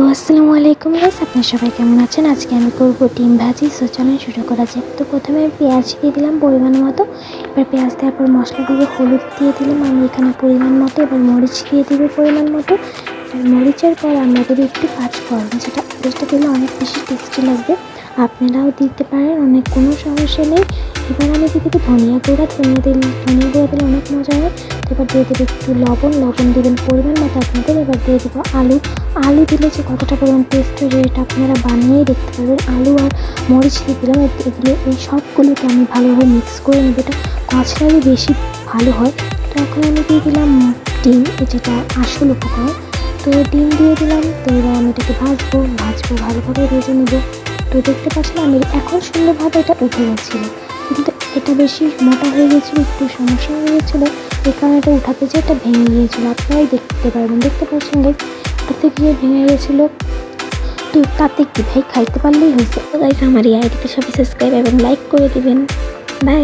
তো আসসালামু আলাইকুম গাইস আপনার সবাই কেমন আছেন? আজকে আমি করব ডিম ভাজি। সো শুরু করা যাক। তো প্রথমে পেঁয়াজ দিয়ে দিলাম পরিমাণ মতো। এবার পেঁয়াজ দেওয়ার পর মশলা দিয়ে হলুদ দিয়ে দিলাম। আমি এখানে পরিমাণ মতো, এবার মরিচ দিয়ে দিব পরিমাণ মতো। আর মরিচের পর আমরা দেবো একটু পাঁচ ফোড়ন যেটা পেস্টটা দিলে অনেক বেশি টেস্টি লাগবে। আপনারাও দিতে পারেন, অনেক কোনো সমস্যা নেই। এবার আমি দিয়ে ধনিয়া গুঁড়া, ধনিয়া দিলে ধনিয়া গুঁড়া দিলে অনেক মজা হয়। এবার দিয়ে দেবো একটু লবণ লবণ দেবেন পরিমাণ মতো আপনাদের। এবার দিয়ে দেবো আলু। আলু দিলে যে কতটা পরিমাণ টেস্ট হয় এটা আপনারা বানিয়েই দেখতে পারবেন। আলু আর মরিচ দিয়ে দিলাম। এগুলো এই সবগুলোকে আমি ভালোভাবে মিক্স করে নেব। এটা কচলারই বেশি ভালো হয়। তো এখন আমি দিয়ে দিলাম ডিম যেটা আসল উপকরণ। তো ডিম দিয়ে দিলাম। তো এবার আমি এটাকে ভাজবো ভাজবো, ভালোভাবে ভেজে নেব। তো দেখতে পাচ্ছেন আমি এখন সুন্দরভাবে এটা উঠে গেছিল এটা বেশি মোটা হয়ে গেছিল একটু সমস্যা হয়ে গেছিল এই কারণে এটা উঠাতে যে এটা ভেঙে গিয়েছিল। আপনারাই দেখতে পারবেন, দেখতে পাচ্ছেন গাইজ এতে গিয়ে ভেঙে গেছিল তো তাতে কি ভাই খাইতে পারলেই হয়েছে। গাইজ আমার এই আইডিতে সবাই সাবস্ক্রাইব এবং লাইক করে দিবেন। বাই